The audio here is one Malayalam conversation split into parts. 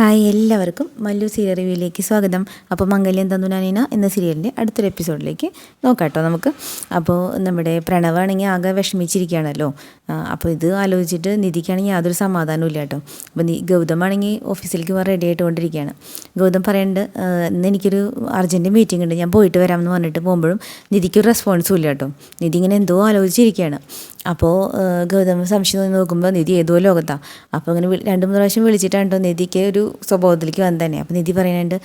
ഹായ് എല്ലാവർക്കും മല്ലു സീരിയൽ റിവ്യൂയിലേക്ക് സ്വാഗതം. അപ്പോൾ മംഗല്യം തന്നുനാനീന എന്ന സീരിയലിന്റെ അടുത്തൊരു എപ്പിസോഡിലേക്ക് നോക്കാം കേട്ടോ നമുക്ക്. അപ്പോൾ നമ്മുടെ പ്രണവാണെങ്കിൽ ആകെ വിഷമിച്ചിരിക്കുകയാണല്ലോ. അപ്പോൾ ഇത് ആലോചിച്ചിട്ട് നിധിക്കാണെങ്കിൽ യാതൊരു സമാധാനവും ഇല്ല കേട്ടോ. അപ്പോൾ നീ ഗൗതമാണെങ്കിൽ ഓഫീസിലേക്ക് പോകാൻ റെഡി ആയിട്ടുകൊണ്ടിരിക്കുകയാണ് ഗൗതം പറയേണ്ട ഇന്ന് എനിക്കൊരു അർജന്റ് മീറ്റിംഗ് ഉണ്ട്. ഞാൻ പോയിട്ട് വരാമെന്ന് പറഞ്ഞിട്ട് പോകുമ്പോഴും നിധിക്കൊരു റെസ്പോൺസും ഇല്ല കേട്ടോ. നിധി ഇങ്ങനെ എന്തോ ആലോചിച്ചിരിക്കുകയാണ്. അപ്പോൾ ഗൗതമ സംശയം തോന്നി നോക്കുമ്പോൾ നിധി ഏതോ ലോകത്താണ് അപ്പോൾ അങ്ങനെ രണ്ട് മൂന്ന് പ്രാവശ്യം വിളിച്ചിട്ടാണ് കേട്ടോ നിധിക്ക് ഒരു സ്വഭാവത്തിലേക്ക് വന്നു തന്നെ അപ്പോൾ നിധി പറയുന്നുണ്ട്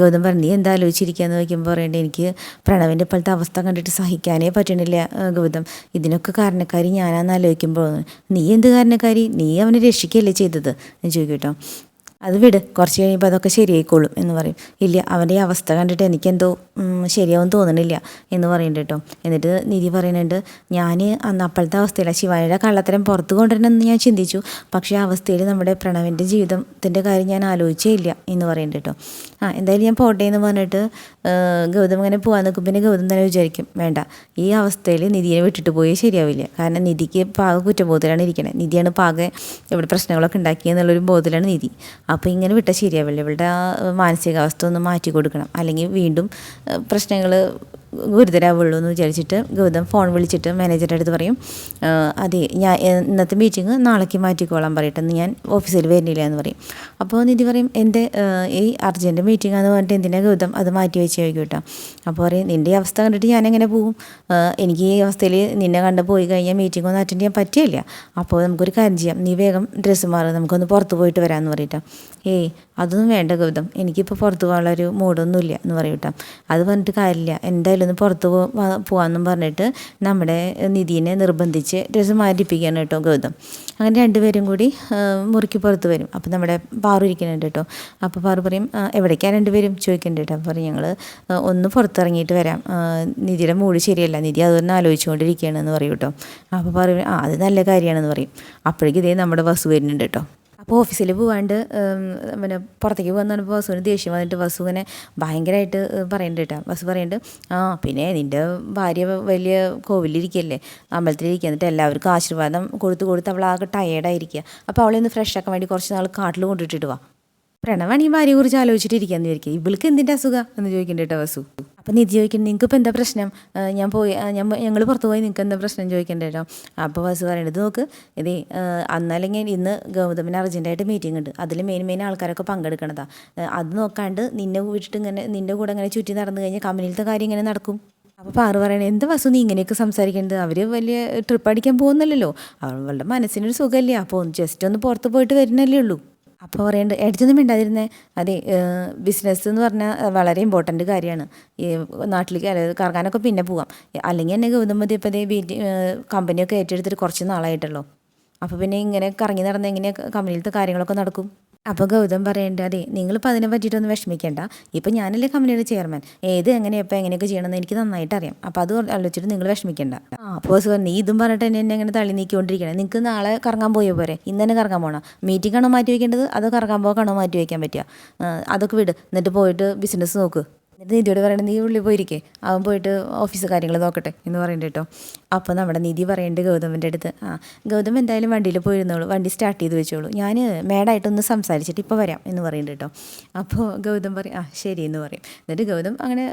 ഗൗതം പറഞ്ഞു നീ എന്താ ആലോചിച്ചിരിക്കുകയെന്ന് ചോദിക്കുമ്പോൾ പറയേണ്ടത് എനിക്ക് പ്രണവിന്റെ ഇപ്പോഴത്തെ അവസ്ഥ കണ്ടിട്ട് സഹിക്കാനേ പറ്റണില്ല ഗൗതം. ഇതിനൊക്കെ കാരണക്കാരി ഞാനാന്ന് ആലോചിക്കുമ്പോൾ നീ എന്ത് കാരണക്കാരി? നീ അവനെ രക്ഷിക്കുകയല്ലേ ചെയ്തത്? എന്ന് ചോദിക്കും കേട്ടോ അത് വിട് കുറച്ച് കഴിയുമ്പോൾ അതൊക്കെ ശരിയായിക്കോളും എന്ന് പറയും. ഇല്ല അവന്റെ ഈ അവസ്ഥ കണ്ടിട്ട് എനിക്കെന്തോ ശരിയാവും തോന്നണില്ല എന്ന് പറയുന്നുണ്ട് കേട്ടോ എന്നിട്ട് നിധി പറയുന്നുണ്ട് ഞാൻ അന്ന് അപ്പോഴത്തെ അവസ്ഥയില്ല ശിവാനിയുടെ കള്ളത്തരം പുറത്ത് കൊണ്ടുവരണമെന്ന് ഞാൻ ചിന്തിച്ചു. പക്ഷേ ആ അവസ്ഥയിൽ നമ്മുടെ പ്രണവിന്റെ ജീവിതത്തിന്റെ കാര്യം ഞാൻ ആലോചിച്ചേ ഇല്ല എന്ന് പറയുന്നുണ്ട് കേട്ടോ ആ എന്തായാലും ഞാൻ പോട്ടെ എന്ന് പറഞ്ഞിട്ട് ഗൗതം അങ്ങനെ പോകാൻ നിൽക്കും പിന്നെ ഗൗതം തന്നെ വിചാരിക്കും വേണ്ട ഈ അവസ്ഥയിൽ നിധിയെ വിട്ടിട്ട് പോയേ ശരിയാവില്ല. കാരണം നിധിക്ക് പാക കുറ്റബോധത്തിലാണ് ഇരിക്കണത് നിധിയാണ് പാക ഇവിടെ പ്രശ്നങ്ങളൊക്കെ ഉണ്ടാക്കിയെന്നുള്ളൊരു ബോധത്തിലാണ് നിധി. അപ്പോൾ ഇങ്ങനെ വിട്ടാൽ ശരിയാവില്ല. ഇവളുടെ മാനസികാവസ്ഥ ഒന്ന് മാറ്റി കൊടുക്കണം. അല്ലെങ്കിൽ വീണ്ടും പ്രശ്നങ്ങൾ ഗുരുതരാവുള്ളൂ എന്ന് വിചാരിച്ചിട്ട് ഗൗതം ഫോൺ വിളിച്ചിട്ട് മാനേജറുടെ അടുത്ത് പറയും "ആ, അതെ ഞാൻ ഇന്നത്തെ മീറ്റിംഗ് നാളേക്ക് മാറ്റിക്കോളാൻ പറയട്ടെ എന്ന് ഞാൻ ഓഫീസിൽ വരുന്നില്ല എന്ന് പറയും. അപ്പോൾ നിധി പറയും എന്റെ ഈ അർജന്റ് മീറ്റിംഗ് എന്ന് പറഞ്ഞിട്ട് എന്തിനാ ഗൗതം അത് മാറ്റി വെച്ച് ചോദിക്കും കേട്ടോ അപ്പോൾ പറയും നിന്റെ ഈ അവസ്ഥ കണ്ടിട്ട് ഞാൻ എങ്ങനെ പോകും? എനിക്ക് ഈ അവസ്ഥയിൽ നിന്നെ കണ്ട് പോയി കഴിഞ്ഞാൽ മീറ്റിംഗ് ഒന്നും അറ്റൻഡ് ചെയ്യാൻ പറ്റില്ല. അപ്പോൾ നമുക്കൊരു കാര്യം ചെയ്യാം നീ വേഗം ഡ്രസ്സ് മാറുക നമുക്കൊന്ന് പുറത്ത് പോയിട്ട് വരാമെന്ന് പറയട്ടോ ഏയ് അതൊന്നും വേണ്ട ഗൗതം. എനിക്കിപ്പോൾ പുറത്ത് പോകാനുള്ള ഒരു മൂഡൊന്നുമില്ല എന്ന് പറയും കേട്ടോ. അത് പറഞ്ഞിട്ട് കാര്യമില്ല. എന്തായാലും ഒന്ന് പുറത്ത് പോകാമെന്നും പറഞ്ഞിട്ട് നമ്മുടെ നിധിയെ നിർബന്ധിച്ച് ഡ്രസ്സ് മാറ്റിപ്പിക്കുകയാണ് കേട്ടോ ഗൗതം. അങ്ങനെ രണ്ടുപേരും കൂടി മുറിക്ക് പുറത്ത് വരും. അപ്പോൾ നമ്മുടെ പാറു ഇരിക്കുന്നുണ്ട് കേട്ടോ. അപ്പോൾ പാറു പറയും "ആ, എവിടേക്കാണ് രണ്ടുപേരും? ചോദിക്കുന്നുണ്ട് കേട്ടോ. അപ്പോൾ പറയും ഞങ്ങൾ ഒന്ന് പുറത്തിറങ്ങിയിട്ട് വരാം. നിധിയുടെ മൂഡ് ശരിയല്ല. നിധി അതൊന്ന് ആലോചിച്ചുകൊണ്ടിരിക്കുകയാണെന്ന് പറയും കേട്ടോ. അപ്പോൾ പറയും ആ അത് നല്ല കാര്യമാണെന്ന് പറയും. അപ്പോഴേക്കും ഇതേ നമ്മുടെ വസു വരുന്നുണ്ട് കേട്ടോ. അപ്പോൾ ഓഫീസിൽ പോവാണ്ട് പിന്നെ പുറത്തേക്ക് പോകാന്ന് പറഞ്ഞപ്പോൾ വസുവിന് ദേഷ്യം വന്നിട്ട് വസു ഇങ്ങനെ ഭയങ്കരമായിട്ട് പറയേണ്ട കേട്ടോ. വസു പറയുന്നുണ്ട് ആ പിന്നെ നിന്റെ ഭാര്യ വലിയ കോവിലിരിക്കല്ലേ അമ്പലത്തിലിരിക്കുക എന്നിട്ട് എല്ലാവർക്കും ആശീർവാദം കൊടുത്ത് കൊടുത്ത് അവൾ ആകെ ടയേർഡായിരിക്കുക അപ്പോൾ അവളെ ഒന്ന് ഫ്രഷ് ആക്കാൻ വേണ്ടി കുറച്ച് നാൾ കാട്ടിൽ കൊണ്ടിട്ടിട്ട് വാ. പ്രണവാണ് ഈ ഭാര്യയെ കുറിച്ച് ആലോചിച്ചിട്ട് ഇരിക്കാന്ന് വിചാരിക്കുക ഇവൾക്ക് എന്തിന്റെ അസുഖം? എന്ന് ചോദിക്കേണ്ട കേട്ടോ വസു. അപ്പം നിധി ചോദിക്കുന്നത് നിങ്ങൾക്ക് ഇപ്പം എന്താ പ്രശ്നം? ഞാൻ പോയി ഞാൻ ഞങ്ങൾ പുറത്ത് പോയി നിങ്ങൾക്ക് എന്താ പ്രശ്നം ചോദിക്കേണ്ടത് കേട്ടോ അപ്പോൾ ബസ് പറയണത് നോക്ക് ഇതേ അന്നല്ലെങ്കിൽ ഇന്ന് ഗൗതമിന് അർജന്റായിട്ട് മീറ്റിംഗ് ഉണ്ട്. അതിൽ മെയിൻ മെയിൻ ആൾക്കാരൊക്കെ പങ്കെടുക്കണതാ. അത് നോക്കാണ്ട് നിന്നെ വിട്ടിട്ട് ഇങ്ങനെ നിന്റെ കൂടെ ഇങ്ങനെ ചുറ്റി നടന്നു കഴിഞ്ഞാൽ കമ്പനിയിലത്തെ കാര്യം ഇങ്ങനെ നടക്കും. അപ്പോൾ പാറു പറയണേ എന്ത് വസു നീ ഇങ്ങനെയൊക്കെ സംസാരിക്കേണ്ടത് അവർ വലിയ ട്രിപ്പ് അടിക്കാൻ പോകുന്നില്ലല്ലോ. അവളുടെ മനസ്സിനൊരു സുഖമല്ലേ. അപ്പോൾ ജസ്റ്റ് ഒന്ന് പുറത്ത് പോയിട്ട് വരുന്നല്ലേ ഉള്ളൂ. അപ്പോൾ പറയേണ്ട എടുത്തൊന്നും മിണ്ടാതിരുന്നേ. അതെ ബിസിനസ് എന്ന് പറഞ്ഞാൽ വളരെ ഇമ്പോർട്ടന്റ് കാര്യമാണ്. ഈ നാട്ടിലേക്ക് അതായത് കറങ്ങാനൊക്കെ പിന്നെ പോവാം. അല്ലെങ്കിൽ എന്നെ ഗൗതമതി മതി ഇപ്പോൾ ബി കമ്പനിയൊക്കെ ഏറ്റെടുത്തിട്ട് കുറച്ച് നാളായിട്ടുള്ളൂ അപ്പോൾ പിന്നെ ഇങ്ങനെ കറങ്ങി നടന്ന് എങ്ങനെയൊക്കെ കമ്പനിയിലത്തെ കാര്യങ്ങളൊക്കെ നടക്കും? അപ്പോൾ ഗൗതം പറയേണ്ട അതെ നിങ്ങളിപ്പോൾ അതിനെ പറ്റിയിട്ടൊന്നും വിഷമിക്കേണ്ട. ഇപ്പം ഞാനല്ലേ കമ്പനിയുടെ ചെയർമാൻ. ഏത് എങ്ങനെ എങ്ങനെയൊക്കെ ചെയ്യണമെന്ന് എനിക്ക് നന്നായിട്ട് അറിയാം. അപ്പോൾ അത് ആലോചിച്ചിട്ട് നിങ്ങൾ വിഷമിക്കേണ്ട. ആ അപ്പോൾ സുഖം നീ ഇതും പറഞ്ഞിട്ട് എന്നെ ഇങ്ങനെ തള്ളി നീക്കിക്കൊണ്ടിരിക്കണം. നിങ്ങൾക്ക് നാളെ കറങ്ങാൻ പോയോ പോരെ? ഇന്ന് തന്നെ കറങ്ങാൻ പോകണം മീറ്റിംഗ് ആണോ മാറ്റി വയ്ക്കേണ്ടത് അതോ കറങ്ങാൻ പോകാണോ മാറ്റി വയ്ക്കാൻ പറ്റുക? അതൊക്കെ വിട്. എന്നിട്ട് പോയിട്ട് ബിസിനസ് നോക്ക്. എന്നിട്ട് നിധിയോട് പറയണത് നീ ഉള്ളിൽ പോയിരിക്കേ അവൻ പോയിട്ട് ഓഫീസ് കാര്യങ്ങൾ നോക്കട്ടെ എന്ന് പറയണ്ട കേട്ടോ. അപ്പോൾ നമ്മുടെ നിധി പറയേണ്ടത് ഗൗതമന്റെ അടുത്ത് ആ ഗൗതം എന്തായാലും വണ്ടിയിൽ പോയിരുന്നോളൂ വണ്ടി സ്റ്റാർട്ട് ചെയ്ത് വെച്ചോളൂ ഞാൻ മേഡായിട്ടൊന്ന് സംസാരിച്ചിട്ട് ഇപ്പോൾ വരാം എന്ന് പറയുന്നുണ്ട് കേട്ടോ. അപ്പോൾ ഗൗതം പറയും ആ ശരി എന്ന് പറയും. എന്നിട്ട് ഗൗതം അങ്ങനെ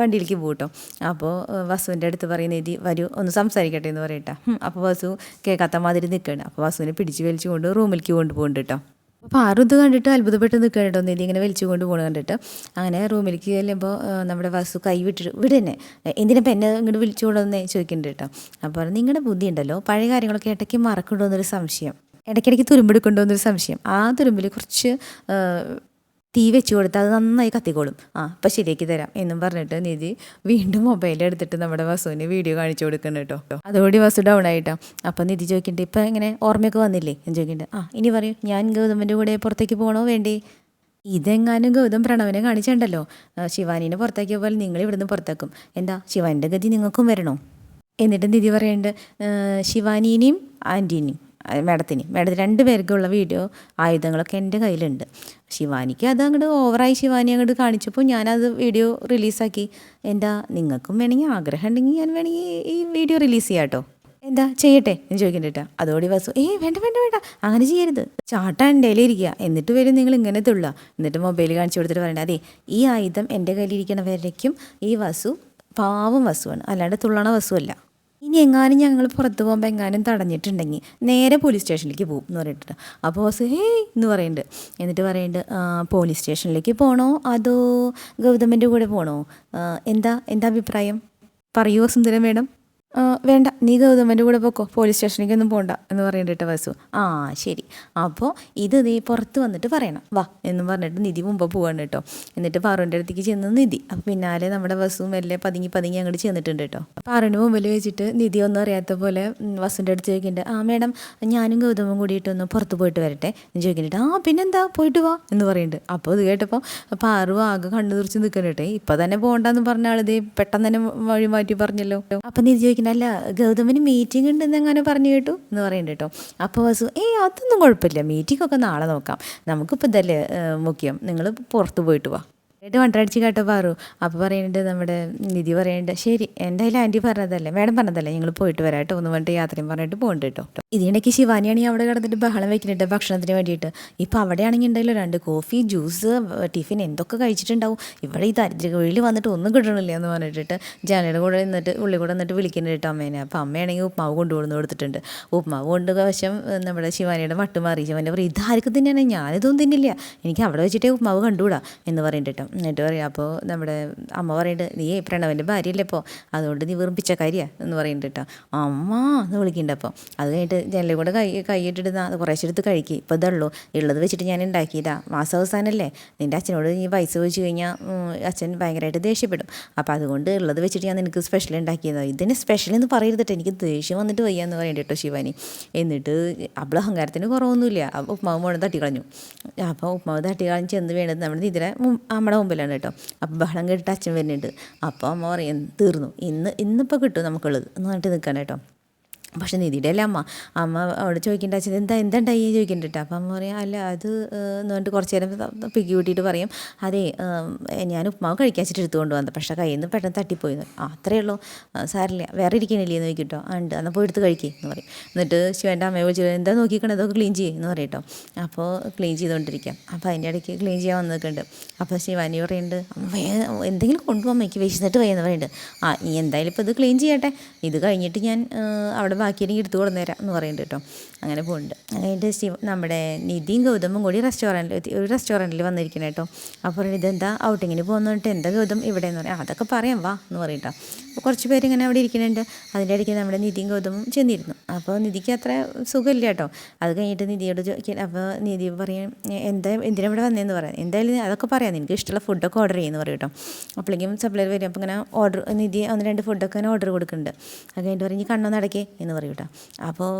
വണ്ടിയിലേക്ക് പോകും കേട്ടോ. അപ്പോൾ വസുവിന്റെ അടുത്ത് പറയും നിധി വരൂ ഒന്ന് സംസാരിക്കട്ടെ എന്ന് പറയട്ടെ. അപ്പോൾ വസു കേൾക്കാത്ത മാതിരി നിൽക്കുകയാണ് അപ്പോൾ വസുവിനെ പിടിച്ച് വലിച്ചു കൊണ്ട് റൂമിലേക്ക് കൊണ്ടുപോകുന്നുണ്ട് കേട്ടോ. അപ്പോൾ ഇത് കണ്ടിട്ട് അത്ഭുതപ്പെട്ട് നിൽക്കണം കേട്ടോ നിധി ഇങ്ങനെ വലിച്ചു കൊണ്ട് പോകണം കണ്ടിട്ട്? അങ്ങനെ റൂമിലേക്ക് ചെല്ലുമ്പോൾ നമ്മുടെ വസു കൈ വിട്ടിട്ട് വിട് തന്നെ എന്തിനപ്പോൾ എന്നെ ഇങ്ങോട്ട് വിളിച്ചു കൊണ്ടുവന്നേ? ചോദിക്കുന്നുണ്ട് കേട്ടോ. അപ്പോൾ നിങ്ങളുടെ ബുദ്ധി ഉണ്ടല്ലോ പഴയ കാര്യങ്ങളൊക്കെ ഇടയ്ക്ക് മറക്കണ്ടോ എന്നൊരു സംശയം ഇടയ്ക്കിടയ്ക്ക് തുരുമ്പെടുക്കണ്ടോ എന്നൊരു സംശയം. ആ തുരുമ്പിൽ കുറച്ച് തീ വെച്ച് കൊടുത്താൽ അത് നന്നായി കത്തിക്കോളും. ആ അപ്പം ശരിയാക്കി തരാം എന്നും പറഞ്ഞിട്ട് നിധി വീണ്ടും മൊബൈൽ എടുത്തിട്ട് നമ്മുടെ വസുവിന് വീഡിയോ കാണിച്ചു കൊടുക്കണം കേട്ടോ. അതോടി വസു ഡൗൺ ആയിട്ടോ. അപ്പം നിധി ചോദിക്കണ്ടേ ഇപ്പം ഇങ്ങനെ ഓർമ്മയൊക്കെ വന്നില്ലേ? എന്ന് ചോദിക്കുന്നുണ്ട് ആ ഇനി പറയൂ ഞാൻ ഗൗതമിന്റെ കൂടെ പുറത്തേക്ക് പോകണോ വേണ്ടേ? ഇതെങ്ങാനും ഗൗതം പ്രണവനെ കാണിച്ചിട്ടുണ്ടല്ലോ ആ, ശിവാനീനെ പുറത്താക്കിയ പോലെ നിങ്ങൾ ഇവിടുന്ന് പുറത്താക്കും. എന്താ ശിവാനിന്റെ ഗതി നിങ്ങൾക്കും വരണോ? എന്നിട്ട് നിധി പറയുന്നുണ്ട് "ആ, ശിവാനീനെയും ആന്റീനെയും മേഡത്തിനെയും മേഡത്തിന് രണ്ട് പേർക്കുള്ള വീഡിയോ ആയുധങ്ങളൊക്കെ എന്റെ കയ്യിലുണ്ട്. ശിവാനിക്ക്. അത് അങ്ങോട്ട് ഓവറായി ശിവാനി അങ്ങോട്ട് കാണിച്ചപ്പോൾ ഞാനത് വീഡിയോ റിലീസാക്കി എന്താ നിങ്ങൾക്കും വേണമെങ്കിൽ ആഗ്രഹം ഉണ്ടെങ്കിൽ ഞാൻ വേണമെങ്കിൽ ഈ വീഡിയോ റിലീസ് ചെയ്യാം കേട്ടോ എന്താ ചെയ്യട്ടെ? എന്ന് ചോദിക്കണ്ടേട്ടാ അതോടി വസു ഏ വേണ്ട വേണ്ട വേണ്ട. അങ്ങനെ ചെയ്യരുത്. ചാട്ടാ എന്റെ ഇരിക്കുക എന്നിട്ട് വരും നിങ്ങൾ ഇങ്ങനെ തുള്ളുക എന്നിട്ട് മൊബൈൽ കാണിച്ചു കൊടുത്തിട്ട് പറയണ്ട. അതെ ഈ ആയുധം എന്റെ കയ്യിലിരിക്കണ വരയ്ക്കും ഈ വസു പാവം വസുവാണ്. അല്ലാണ്ട് തുള്ളണ വസുവല്ല. ഇനി എങ്ങാനും ഞങ്ങൾ പുറത്ത് പോകുമ്പോൾ എങ്ങാനും തടഞ്ഞിട്ടുണ്ടെങ്കിൽ നേരെ പോലീസ് സ്റ്റേഷനിലേക്ക് പോകും എന്ന് പറഞ്ഞിട്ട് അപ്പോൾ ബോസ് ഹേ എന്ന് പറയുന്നുണ്ട് എന്നിട്ട് പറയുന്നുണ്ട് പോലീസ് സ്റ്റേഷനിലേക്ക് പോകണോ അതോ ഗൗതമിന്റെ കൂടെ പോകണോ എന്താ എന്താ അഭിപ്രായം? പറയൂ സുന്ദരം മേഡം. "ആ, വേണ്ട നീ ഗൗതമന്റെ കൂടെ പോക്കോ. പോലീസ് സ്റ്റേഷനിലേക്കൊന്നും പോകണ്ട എന്ന് പറയേണ്ടിട്ട് വസു. ആ ശരി. അപ്പോൾ ഇത് നീ പുറത്ത് വന്നിട്ട് പറയണം. വാ എന്ന് പറഞ്ഞിട്ട് നിധി മുമ്പ് പോവാണ് കേട്ടോ. എന്നിട്ട് പാറുവിന്റെ അടുത്തേക്ക് ചെന്ന് നിധി. അപ്പം പിന്നാലെ നമ്മുടെ വസു മെല്ലെ പതുങ്ങി പതുങ്ങി അങ്ങോട്ട് ചെന്നിട്ടുണ്ട് കേട്ടോ. പാറുവിന്റെ മുമ്പിൽ വെച്ചിട്ട് നിധി ഒന്നും അറിയാത്ത പോലെ വസുവിന്റെ അടുത്ത് ചോദിക്കുന്നുണ്ട്. ആ മേഡം ഞാനും ഗൗതമും കൂടിയിട്ടൊന്ന് പുറത്ത് പോയിട്ട് വരട്ടെ എന്ന് ചോദിക്കുന്നുണ്ട്. ആ പിന്നെന്താ? പോയിട്ട് വാ എന്ന് പറയുന്നുണ്ട് അപ്പോൾ ഇത് കേട്ടപ്പോൾ പാറു ആകെ കണ്ണു തുറച്ച് നിൽക്കണ്ടേ ഇപ്പം തന്നെ പോകണ്ടെന്ന് പറഞ്ഞ ആളിത് പെട്ടെന്ന് തന്നെ വഴി മാറ്റി പറഞ്ഞല്ലോ. അപ്പം നിധി നീ ചോദിക്കണ്ട അല്ല ഗൗതമിന് മീറ്റിംഗ് ഉണ്ടെന്ന് എങ്ങനെ പറഞ്ഞു കേട്ടു? എന്ന് പറയുന്നുണ്ട് കേട്ടോ. അപ്പോൾ വസു ഏയ് അതൊന്നും കുഴപ്പമില്ല. മീറ്റിംഗ് ഒക്കെ നാളെ നോക്കാം. നമുക്കിപ്പോൾ ഇതല്ലേ മുഖ്യം. നിങ്ങൾ പുറത്ത് പോയിട്ട് വാ. ഏട്ട് വണ്ടടിച്ച് കേട്ടോ പാറു. അപ്പോൾ പറയുന്നുണ്ട് നമ്മുടെ നിധി പറയുന്നുണ്ട് ശരി എന്തായാലും ആന്റി പറഞ്ഞതല്ലേ? മാഡം പറഞ്ഞതല്ലേ? ഞങ്ങൾ പോയിട്ട് വരാം കേട്ടോ. ഒന്ന് പറഞ്ഞിട്ട് യാത്രയും പറഞ്ഞിട്ട് പോകുന്നുണ്ട് കേട്ടോ. ഇതിനിടയ്ക്ക് ശിവാനിയാണെങ്കിൽ അവിടെ കിടന്നിട്ട് ബഹളം വെക്കുന്നുണ്ട് ഭക്ഷണത്തിന് വേണ്ടിയിട്ട്. ഇപ്പോൾ അവിടെയാണെങ്കിൽ ഉണ്ടല്ലോ രണ്ട് കോഫി ജ്യൂസ് ടിഫിൻ എന്തൊക്കെ കഴിച്ചിട്ടുണ്ടാവും. ഇവിടെ ഈ ദരിദ്രകളിൽ വന്നിട്ട് ഒന്നും കിട്ടണില്ല എന്ന് പറഞ്ഞിട്ട് ജനയുടെ കൂടെ നിന്നിട്ട് ഉള്ളി കൂടെ നിന്നിട്ട് വിളിക്കുന്നുണ്ട് കേട്ടോ അമ്മേനെ. അപ്പോൾ അമ്മയാണെങ്കിൽ ഉപ്മാവ് കൊണ്ടുവന്ന് കൊടുത്തിട്ടുണ്ട്. ഉപ്മാവ് കൊണ്ട് വശം നമ്മുടെ ശിവാനിയുടെ മട്ടുമാറി. ശിവാനി പറയും ഇതാർക്ക് തന്നെയാണ് ഞാനിതൊന്നും തിന്നില്ല. എനിക്ക് അവിടെ വെച്ചിട്ടേ ഉപ്മാവ് കണ്ടുകൂടാ? എന്ന് പറയുന്നുണ്ട് കേട്ടോ. എന്നിട്ട് പറയാം അപ്പോൾ നമ്മുടെ അമ്മ പറയുന്നുണ്ട് നീ പ്രണവന്റെ ഭാര്യയല്ലേ ഇപ്പോൾ അതുകൊണ്ട് നീ വെറും പിച്ചക്കാരിയാ എന്ന് പറയുന്നുണ്ട് കേട്ടോ അമ്മ എന്ന് വിളിക്കുന്നുണ്ട് അപ്പോൾ അത് കഴിഞ്ഞിട്ട് ജനലിൽ കൂടെ കൈ കൈയിട്ടിടുന്ന അത് കുറേശ്ശെ എടുത്ത് കഴിക്കും ഇപ്പോൾ ഇതുള്ളൂ ഉള്ളത് വെച്ചിട്ട് ഞാൻ ഉണ്ടാക്കിയതാ മാസം അവസാനമല്ലേ നിന്റെ അച്ഛനോട് നീ പൈസ ചോദിച്ചു കഴിഞ്ഞാൽ അച്ഛൻ ഭയങ്കരമായിട്ട് ദേഷ്യപ്പെടും. അപ്പോൾ അതുകൊണ്ട് ഉള്ളത് വെച്ചിട്ട് ഞാൻ നിനക്ക് സ്പെഷ്യൽ ഉണ്ടാക്കിയതാണ് ഇതിന് സ്പെഷ്യൽ എന്ന് പറയരുതിട്ട് എനിക്ക് ദേഷ്യം വന്നിട്ട് വയ്യ എന്ന് പറയുന്നുണ്ട് കേട്ടോ ശിവാനി. എന്നിട്ട് അവൾ അഹങ്കാരത്തിന് കുറവൊന്നുമില്ല. അപ്പോൾ ഉപ്മാവ് മുഴുവൻ തട്ടിക്കളഞ്ഞു. അപ്പോൾ ഉപ്മാവ് തട്ടിക്കളഞ്ഞ് ചെന്ന് വേണത് നമ്മുടെ ഇതിലെ നമ്മുടെ മുമ്പിലാണ് കേട്ടോ. അപ്പോൾ ബഹളം കേട്ടിട്ട് അച്ഛൻ വരുന്നുണ്ട്. അപ്പോൾ അമ്മ പറയും തീർന്നു? ഇന്ന് ഇന്നിപ്പോൾ കിട്ടും നമുക്കുള്ളത്. എന്ന് പറഞ്ഞിട്ട് നിൽക്കണം കേട്ടോ. പക്ഷെ നിധിയുടെ അല്ല അമ്മ. അമ്മ അവിടെ ചോദിക്കേണ്ട അച്ഛൻ എന്താ എന്തുണ്ടായി ചോദിക്കേണ്ടിട്ട് അപ്പം അമ്മ പറയാം അല്ല അത് എന്ന് പറഞ്ഞിട്ട് കുറച്ച് നേരം പിക്കി കൂട്ടിയിട്ട് പറയും അതേ ഞാൻ ഉപ്മാവ് കഴിക്കാച്ചിട്ട് എടുത്തുകൊണ്ട് വന്നത് പക്ഷേ കയ്യിൽ നിന്ന് പെട്ടെന്ന് തട്ടിപ്പോയി. ആ അത്രയേ ഉള്ളൂ. സാരില്ല വേറെ ഇരിക്കണില്ലേ? എന്ന് നോക്കിട്ടോ ഉണ്ട് എന്നാൽ പോയി എടുത്ത് കഴിക്കേ എന്ന് പറയും. എന്നിട്ട് ശിവന്റെ അമ്മയെ വിളിച്ചു എന്താ നോക്കിക്കണേ അതൊക്കെ ക്ലീൻ ചെയ്യേ എന്ന് പറയട്ടോ അപ്പോൾ ക്ലീൻ ചെയ്തുകൊണ്ടിരിക്കാം അപ്പോൾ അതിന്റെ ഇടയ്ക്ക് ക്ലീൻ ചെയ്യാൻ വന്നിട്ടുണ്ട് അപ്പോൾ ശിവാനി പറയുന്നുണ്ട് "അമ്മ, വേ- എന്തെങ്കിലും കൊണ്ടുപോകാൻ എനിക്ക് വിശന്നിട്ട് വയ്യെന്ന് പറയുന്നുണ്ട് ആ നീ എന്തായാലും ഇപ്പോൾ ഇത് ക്ലീൻ ചെയ്യട്ടെ. ഇത് കഴിഞ്ഞിട്ട് ഞാൻ ഏഹ്, അവിടെ എനിക്ക് എടുത്തു കൊടുന്നേരാം എന്ന് പറയുന്നുണ്ട് കേട്ടോ. അങ്ങനെ പോകുന്നുണ്ട് അങ്ങനെ ശിവ നമ്മുടെ നിധിയും ഗൗതമും കൂടി റെസ്റ്റോറന്റിൽ ഒരു റെസ്റ്റോറന്റിൽ വന്നിരിക്കണം കേട്ടോ. അപ്പോൾ ഇതെന്താ ഔട്ടിങ്ങിന് പോകുന്നിട്ട് എന്താ ഗൗതം ഇവിടെ എന്ന് പറയാം അതൊക്കെ പറയാം വാ എന്ന് പറയട്ടോ കുറച്ച് പേര് ഇങ്ങനെ അവിടെ ഇരിക്കുന്നുണ്ട്. അതിന്റെ ഇടയ്ക്ക് നമ്മുടെ നിധിയും ഗൗതമും ചെന്നിരുന്നു. അപ്പോൾ നിധിക്ക് അത്ര സുഖമില്ല കേട്ടോ. അത് കഴിഞ്ഞിട്ട് നിധിയോട് ചോദിക്കാൻ അപ്പോൾ നിധി പറയും എന്താ എന്തിനാ ഇവിടെ വന്നതെന്ന് പറയാം എന്തായാലും അതൊക്കെ പറയാം. നിനക്ക് ഇഷ്ടമുള്ള ഫുഡൊക്കെ ഓർഡർ ചെയ്യുമെന്ന് പറയും കേട്ടോ. അപ്പോഴേക്കും സപ്ലൈർ വരും. അപ്പോൾ ഇങ്ങനെ ഓർഡർ നിധി ഒന്ന് രണ്ട് ഫുഡൊക്കെ ഇങ്ങനെ ഓർഡർ കൊടുക്കുന്നുണ്ട്. അത് കഴിഞ്ഞിട്ട് പറഞ്ഞ് "ഇനി കണ്ണൊന്ന് അടക്കേ എന്ന് പറയും കേട്ടോ. അപ്പോൾ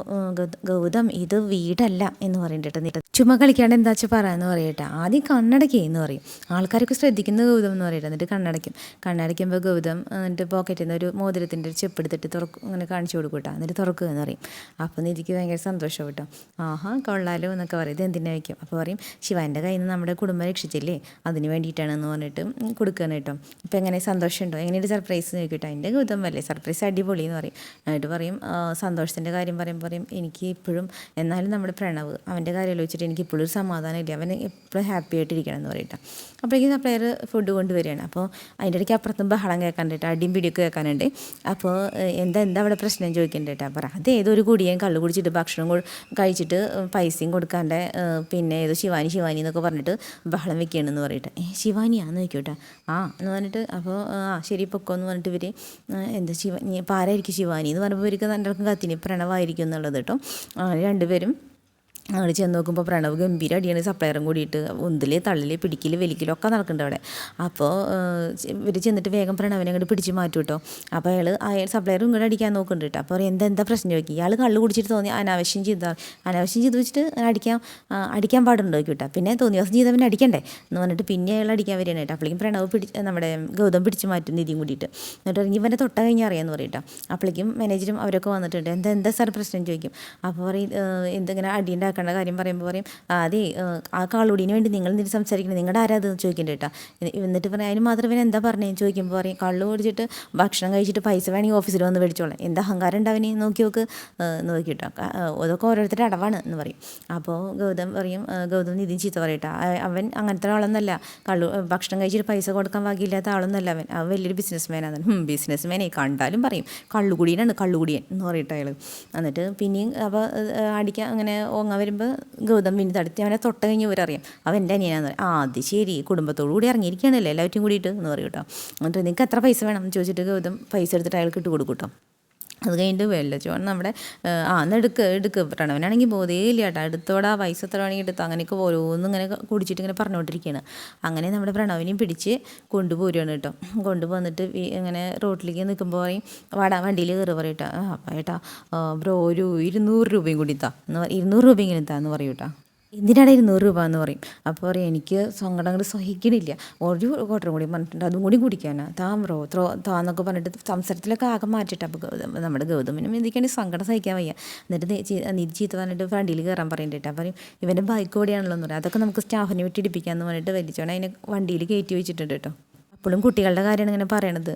ഗൗതം ഇത് വീടല്ല എന്ന് പറയുന്നുണ്ട് കേട്ടോ. ചുമ്മാ കളിക്കാണ്ട് എന്താ വെച്ചാൽ പറയാമെന്ന് പറയട്ടെ ആദ്യം കണ്ണടക്കേ എന്ന് പറയും. ആൾക്കാരൊക്കെ ശ്രദ്ധിക്കുന്ന ഗൗതം എന്ന് പറയട്ടെ എന്നിട്ട് കണ്ണടയ്ക്കും. കണ്ണടയ്ക്കുമ്പോൾ ഗൗതം എന്നിട്ട് പോക്കറ്റിൽ നിന്ന് ഒരു മോതിരത്തിന്റെ ഒരു ചെപ്പ് എടുത്തിട്ട് തുറക്കും ഇങ്ങനെ കാണിച്ചു കൊടുക്കും കേട്ടോ. എന്നിട്ട് തുറക്കുക എന്ന് പറയും. അപ്പം നിധിക്ക് ഭയങ്കര സന്തോഷം കേട്ടോ. ആഹാ കൊള്ളാലോ എന്നൊക്കെ പറയും. ഇത് എന്തിനാ വയ്ക്കും? അപ്പോൾ പറയും ശിവാന്റെ കയ്യിൽ നിന്ന് നമ്മുടെ കുടുംബം രക്ഷിച്ചില്ലേ? അതിന് വേണ്ടിയിട്ടാണെന്ന് പറഞ്ഞിട്ട് കൊടുക്കുകയാണ് കേട്ടോ. ഇപ്പം എങ്ങനെ സന്തോഷമുണ്ടോ എങ്ങനെയൊരു സർപ്രൈസ് നോക്കിട്ടോ എന്റെ ഗൗതം അല്ലേ സർപ്രൈസ് അടിപൊളി എന്ന് പറയും. എന്നിട്ട് പറയും "ആ, സന്തോഷത്തിന്റെ കാര്യം പറയുമ്പോൾ പറയും എനിക്ക് ഇപ്പോഴും എന്നാലും നമ്മുടെ പ്രണവ് അവന്റെ കാര്യം ആലോചിച്ചിട്ട് എനിക്ക് ഇപ്പോഴും ഒരു സമാധാനമില്ല അവൻ എപ്പോഴും ഹാപ്പി ആയിട്ടിരിക്കണം എന്ന് പറയട്ടെ അപ്പോഴേക്കും സപ്ലയർ ഫുഡ് കൊണ്ടുവരികയാണ്. അപ്പോൾ അതിന്റെ ഇടയ്ക്ക് അപ്പുറത്തും ബഹളം കേൾക്കാനുണ്ട് അടിയും പിടിയൊക്കെ കേൾക്കാനുണ്ട് അപ്പോൾ എന്താ എന്താ അവിടെ പ്രശ്നം ചോദിക്കണ്ടേട്ടാ പറ. അത് ഏതൊരു കുടിയേയും കള്ളു കുടിച്ചിട്ട് ഭക്ഷണം കഴിച്ചിട്ട് പൈസയും കൊടുക്കാണ്ട് പിന്നെ ഏതോ ശിവാനി ശിവാനി എന്നൊക്കെ പറഞ്ഞിട്ട് ബഹളം വെക്കുകയാണെന്ന് പറയട്ടെ. ഏ ശിവാനിയാന്ന് ചോദിക്കട്ടെ ആ എന്ന് പറഞ്ഞിട്ട് അപ്പോൾ ആ ശരി പൊക്കോ എന്ന് പറഞ്ഞിട്ട് ഇവർ എന്താ ശിവ പാരായിരിക്കും ശിവാനി എന്ന് പറയുമ്പോൾ ഇവർക്ക് നല്ല കത്തിന് പ്രണവായിരിക്കും എന്നുള്ളത് കേട്ടോ. രണ്ടുപേരും അങ്ങോട്ട് ചെന്ന് നോക്കുമ്പോൾ പ്രണവ് ഗംഭീര അടിയാണ് സപ്ലയറും കൂടിയിട്ട്. ഉന്തിൽ തള്ളിൽ പിടിക്കൽ വലിക്കലും ഒക്കെ നടക്കുന്നുണ്ട് അവിടെ. അപ്പോൾ ഇവർ ചെന്നിട്ട് വേഗം പ്രണവിനെ അങ്ങോട്ട് പിടിച്ച് മാറ്റും കേട്ടോ അപ്പോൾ അയാൾ അയാൾ സപ്ലയറും ഇങ്ങോട്ട് അടിക്കാൻ നോക്കുന്നുണ്ട് കേട്ടോ അപ്പോൾ എന്താ എന്താ പ്രശ്നം? ചോദിക്കും. ഇയാൾ കള്ള് കുടിച്ചിട്ട് തോന്നി അനാവശ്യം ചെയ്താൽ അനാവശ്യം ചെയ്ത് വെച്ചിട്ട് അടിക്കാൻ അടിക്കാൻ പാടുണ്ടോ? കേട്ടോ പിന്നെ തോന്നി ദിവസം ചെയ്തവനെ അടിക്കണ്ടേ? എന്ന് പറഞ്ഞിട്ട് പിന്നെ അയാൾ അടിക്കാൻ വരികയാണ് കേട്ടോ അപ്പോഴേക്കും പ്രണവ് പിടിച്ച് നമ്മുടെ ഗൗതം പിടിച്ച് മാറ്റും നിധിയും കൂടിയിട്ട്. എന്നിട്ട് ഇറങ്ങി ഇവനെ തൊട്ട കഴിഞ്ഞാൽ അറിയാമെന്ന് പറയും കേട്ടോ അപ്പോഴേക്കും മാനേജറും അവരൊക്കെ വന്നിട്ടുണ്ട്. എന്താ എന്താ സാർ പ്രശ്നം? ചോദിക്കും. അപ്പോൾ പറയും എന്തെങ്കിലും അടിയുണ്ടാക്കി ഉണ്ടാക്കേണ്ട കാര്യം പറയുമ്പോൾ പറയും "ആ, അതെ ആ കാളോടിന് വേണ്ടി നിങ്ങൾ എന്തിനു സംസാരിക്കണം? നിങ്ങളുടെ ആരാ അത്? ചോദിക്കേണ്ട എന്നിട്ട് പറയാം അതിന് മാത്രം പിന്നെ എന്താ പറഞ്ഞു? ചോദിക്കുമ്പോൾ പറയും കള്ളു ഓടിച്ചിട്ട് ഭക്ഷണം കഴിച്ചിട്ട് പൈസ വേണമെങ്കിൽ ഓഫീസിൽ വന്ന് മേടിച്ചോളാം. എന്താ അഹങ്കാരം ഉണ്ടാവനെ നോക്കി നോക്ക്. ഏഹ്, നോക്കി കേട്ടോ അതൊക്കെ ഓരോരുത്തരുടെ അടവാണ് എന്ന് പറയും. അപ്പോൾ ഗൗതം പറയും ഗൗതം നിതിൻ ചീത്ത പറയട്ടോ അവൻ അങ്ങനത്തെ ആളൊന്നല്ല കള്ളു ഭക്ഷണം കഴിച്ചിട്ട് പൈസ കൊടുക്കാൻ വകയില്ലാത്ത ആളൊന്നല്ല അവൻ. അവൻ വലിയൊരു ബിസിനസ് മാനാണ് ബിസിനസ് മാനേ കണ്ടാലും പറയും കള്ളുകുടിയനാണ് കള്ളുകുടിയൻ എന്ന് പറയട്ടെ അയാൾ എന്നിട്ട് പിന്നെയും അപ്പോൾ അടിക്കാൻ അങ്ങനെ ഓങ്ങ വരുമ്പോൾ ഗൗതം പിന്നെ തടുത്തി അവനെ തൊട്ട് കഴിഞ്ഞ് ഇവരറിയാം അവൻ എന്റെ അനിയനാന്ന് പറയും. ആ അത് ശരി. കുടുംബത്തോടു കൂടി ഇറങ്ങിയിരിക്കുകയാണല്ലോ. എല്ലാവരും കൂടിയിട്ട്. എന്ന് പറയും കേട്ടോ. എന്നിട്ട് നിങ്ങൾക്ക് എത്ര പൈസ വേണം? എന്ന് ചോദിച്ചിട്ട് ഗൗതം പൈസ എടുത്തിട്ട് അയാൾക്ക് ഇട്ട് കൊടുക്കും കേട്ടോ. അത് കഴിഞ്ഞിട്ട് വെള്ളച്ചോൺ നമ്മുടെ ആ എന്നാൽ എടുക്ക് എടുക്ക് പ്രണവനാണെങ്കിൽ ബോധേ ഇല്ല കേട്ടോ അടുത്തോടെ ആ പൈസ എത്ര വേണമെങ്കിൽ എടുത്ത് അങ്ങനെയൊക്കെ ഓരോന്നും ഇങ്ങനെ കുടിച്ചിട്ട് ഇങ്ങനെ പറഞ്ഞുകൊണ്ടിരിക്കുകയാണ്. അങ്ങനെ നമ്മുടെ പ്രണവിനെയും പിടിച്ച് കൊണ്ടുപോരുകയാണ് കേട്ടോ. കൊണ്ടുപോന്നിട്ട് ഇങ്ങനെ റോട്ടിലേക്ക് നിൽക്കുമ്പോൾ പറയും വാടാ വണ്ടിയിൽ കയറി പറയും കേട്ടോ. ആ ഏട്ടാ ബ്രോ ഒരു ഇരുന്നൂറ് രൂപയും കൂടി താ. എന്ന് ഇരുന്നൂറ് രൂപ ഇങ്ങനെ താ എന്ന് പറയും കേട്ടോ. എന്തിനാണ് ഇരുന്നൂറ് രൂപ എന്ന് പറയും. അപ്പോൾ പറയും എനിക്ക് സങ്കടങ്ങൾ സഹിക്കണില്ല. ഒരു ക്വാർട്ടറും കൂടി പറഞ്ഞിട്ടുണ്ട് അതും കൂടി കുടിക്കാനാ. താ ബ്രോ ത്രോ താന്നൊക്കെ പറഞ്ഞിട്ട് സംസാരത്തിലൊക്കെ ആകെ മാറ്റിയിട്ട് അപ്പോൾ ഗൗതം നമ്മുടെ ഗൗതമിനും എന്തൊക്കെയാണ് സങ്കടം സഹിക്കാൻ വയ്യ. എന്നിട്ട് നിധി ചീത്ത പറഞ്ഞിട്ട് വണ്ടിയിൽ കയറാൻ പറയേണ്ടിട്ട്. അപ്പം പറയും ഇവന്റെ ബൈക്ക് ഓടിയാണല്ലോ എന്ന് പറയും. അതൊക്കെ നമുക്ക് സ്റ്റാഫിനെ വിട്ടിടിപ്പിക്കാമെന്ന് പറഞ്ഞിട്ട് വലിച്ചോണം അതിനെ വണ്ടിയിൽ കയറ്റി വെച്ചിട്ടുണ്ട് കേട്ടോ. അപ്പോഴും കുട്ടികളുടെ കാര്യമാണ് ഇങ്ങനെ പറയണത്.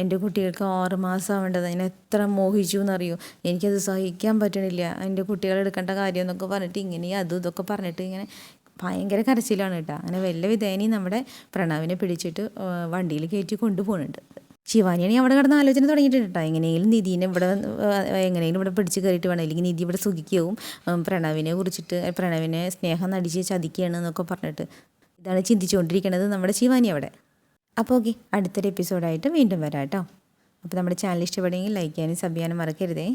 എന്റെ കുട്ടികൾക്ക് ആറ് മാസം ആവേണ്ടത്. അതിനെ എത്ര മോഹിച്ചു എന്നറിയൂ? എനിക്കത് സഹിക്കാൻ പറ്റണില്ല. എന്റെ കുട്ടികളെ എടുക്കേണ്ട കാര്യം എന്നൊക്കെ പറഞ്ഞിട്ട് ഇങ്ങനെ അതും ഇതൊക്കെ പറഞ്ഞിട്ട് ഇങ്ങനെ ഭയങ്കര കരച്ചിലാണ് കേട്ടോ. അങ്ങനെ വല്ല വിധേനി നമ്മുടെ പ്രണവിനെ പിടിച്ചിട്ട് വണ്ടിയിൽ കയറ്റി കൊണ്ടുപോകുന്നുണ്ട്. ശിവാനിയാണ് അവിടെ കിടന്ന് ആലോചന തുടങ്ങിയിട്ടുണ്ട് കേട്ടോ. എങ്ങനെയെങ്കിലും നിധീനെ ഇവിടെ എങ്ങനെയെങ്കിലും ഇവിടെ പിടിച്ച് കയറിയിട്ട് വേണം. അല്ലെങ്കിൽ നിധി ഇവിടെ സുഖിക്കുകയും പ്രണവിനെ കുറിച്ചിട്ട് പ്രണവിനെ സ്നേഹം നടിച്ച് ചതിക്കുകയാണ് എന്നൊക്കെ പറഞ്ഞിട്ട് ഇതാണ് ചിന്തിച്ചുകൊണ്ടിരിക്കുന്നത് നമ്മുടെ ശിവാനി അവിടെ. അപ്പോൾ ഓക്കെ അടുത്തൊരു എപ്പിസോഡായിട്ട് വീണ്ടും വരാം കേട്ടോ. അപ്പോൾ നമ്മുടെ ചാനൽ ഇഷ്ടപ്പെടുമെങ്കിൽ ലൈക്ക് ചെയ്യാനും സബ് ചെയ്യാനും മറക്കരുതേ.